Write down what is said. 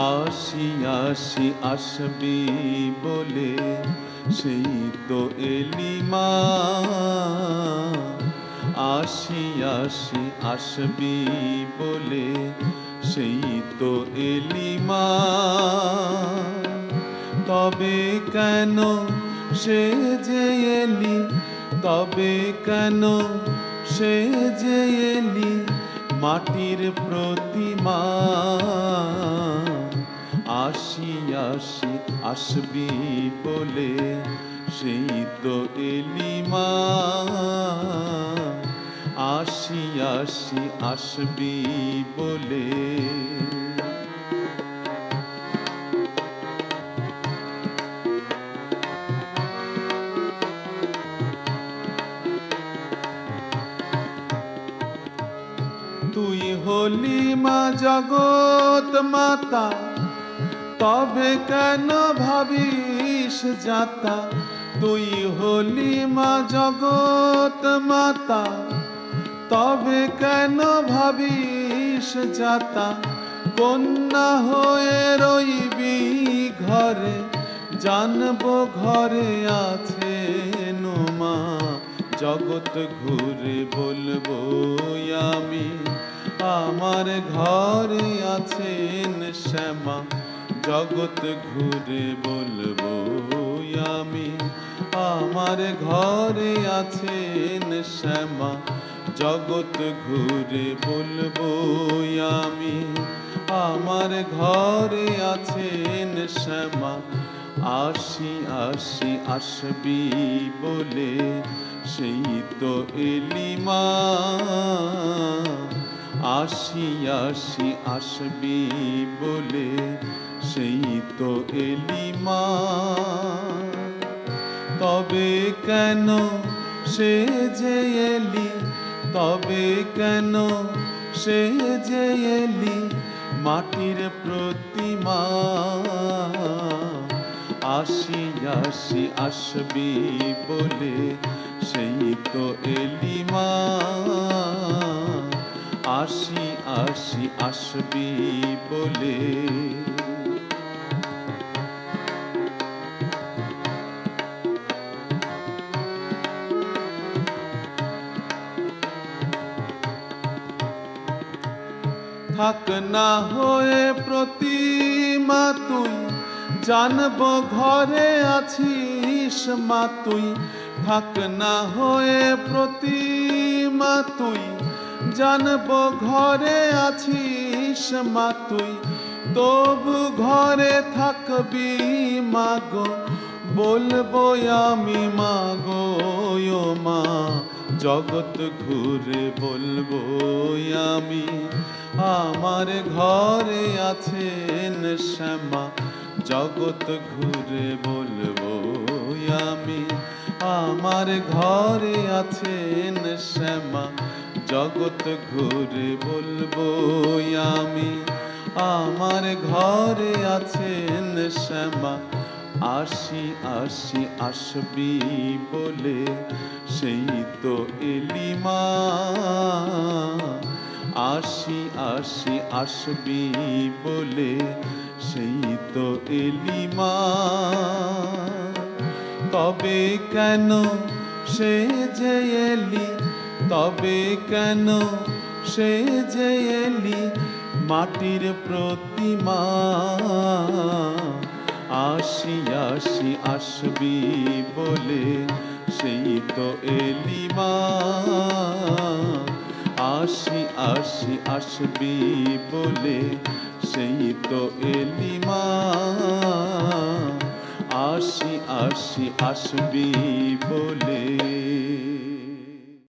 আসি আসি, আসবি বলে সেই তো এলি মা। আসি আসি, আসবি বলে সেই তো এলি মা। তবে কেন সে যে এলি, তবে কেন সে যে এলি মাটির প্রতিমা? আসি আসি, আসবি বলে সেই তো এলি মা। আসি আসি, আসবি বলে। তুই হলি মা জগৎ মাতা তবে কেন ভাবিস যাতা? তুই হলি মা জগৎ মাতা। তবে কেন ভাবিস যাতা? কন্যা হয়ে রইবি ঘরে। জানব ঘরে আছে মা জগৎ ঘুরে বলব আমি, আমার ঘরে আছেন শ্যামা। জগৎ ঘুরে বলব আমি, আমার ঘরে আছেন শ্যামা। জগৎ ঘুরে বলব আমি, আমার ঘরে আছেন শ্যামা। আসি আসি, আসবি বলে সেই তো এলি মা। আসি আসি, আসবি বলে সেই তো এলি মা। তবে কেন সে যে এলি? তবে কেন সে যে এলি? মাটির প্রতিমা। আসি আসি, আসবি বলে সেই তো এলি মা। আসি আসি, আসবি বলে না হয়ে প্রতিমা তুই। জানব ঘরে আছিস মা তুই। থাক না হয়ে প্রতিমা তুই। জানব ঘরে আছিস মা তুই। তবু ঘরে থাকবি মাগো বলব আমি মাগো মা। জগৎ ঘুরে বলব আমি। আমার ঘরে আছেন শ্যামা, জগৎ ঘুরে বলব আমি। আমার ঘরে আছেন শ্যামা, জগৎ ঘুরে বলব আমি। আমার ঘরে আছেন শ্যামা আসি আসি, আসবি বলে সেই তো এলিমা। আসি আসি, আসবি বলে সেই তো এলিমা। তবে কেন সে যে এলি, তবে কেন সে যে এলি মাটির প্রতিমা? আসি আসি, আসবি বলে সেই তো এলি মা। আসি আসি, আসবি বলে সেই তো এলি মা। আসি আসি, আসবি বলে